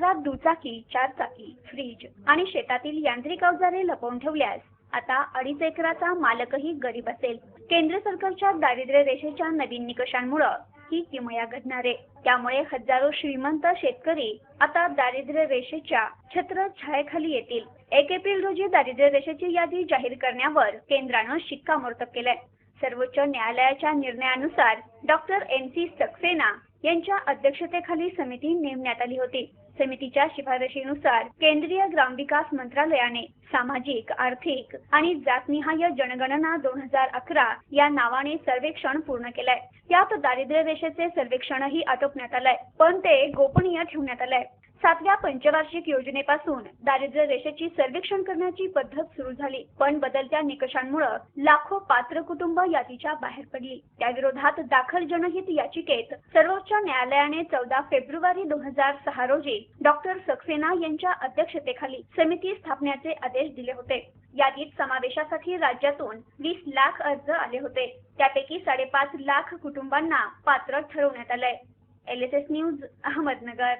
शहरात दुचाकी चारचाकी फ्रीज आणि शेतातील यांत्रिक अवजारे लपवून ठेवल्यास आता अडीच एकराचा मालकही गरीब असेल. केंद्र सरकारच्या दारिद्र्य रेषेच्या नवीन निकषांमुळे ही किमया घडणार. आहे त्यामुळे हजारो श्रीमंत शेतकरी आता दारिद्र्य रेषेच्या छत्र छायेखाली येतील. एक एप्रिल रोजी दारिद्र्य रेषेची यादी जाहीर करण्यावर केंद्रानं शिक्कामोर्तब केलंय. सर्वोच्च न्यायालयाच्या निर्णयानुसार डॉक्टर एन सी सक्सेना यांच्या अध्यक्षतेखाली समिती नेमण्यात आली होती. समितीच्या शिफारशीनुसार केंद्रीय ग्रामविकास मंत्रालयाने सामाजिक आर्थिक आणि जातनिहाय जनगणना दोन हजार अकरा या नावाने सर्वेक्षण पूर्ण केलंय. यात दारिद्र्य रेषेचे सर्वेक्षणही आटोपण्यात आलंय. पण ते गोपनीय ठेवण्यात आलंय. सातव्या पंचवार्षिक योजनेपासून दारिद्र्य रेषेची सर्वेक्षण करण्याची पद्धत सुरू झाली. पण बदलत्या निकषांमुळे लाखो पात्र कुटुंब यादीच्या बाहेर पडली. त्याविरोधात दाखल जनहित याचिकेत सर्वोच्च न्यायालयाने चौदा फेब्रुवारी दोन हजार सहा रोजी डॉक्टर सक्सेना यांच्या अध्यक्षतेखाली समिती स्थापण्याचे आदेश दिले होते. यादीत समावेशासाठी राज्यातून वीस लाख अर्ज आले होते. त्यापैकी साडेपाच लाख कुटुंबांना पात्र ठरवण्यात आलंय. L S S news Ahmednagar.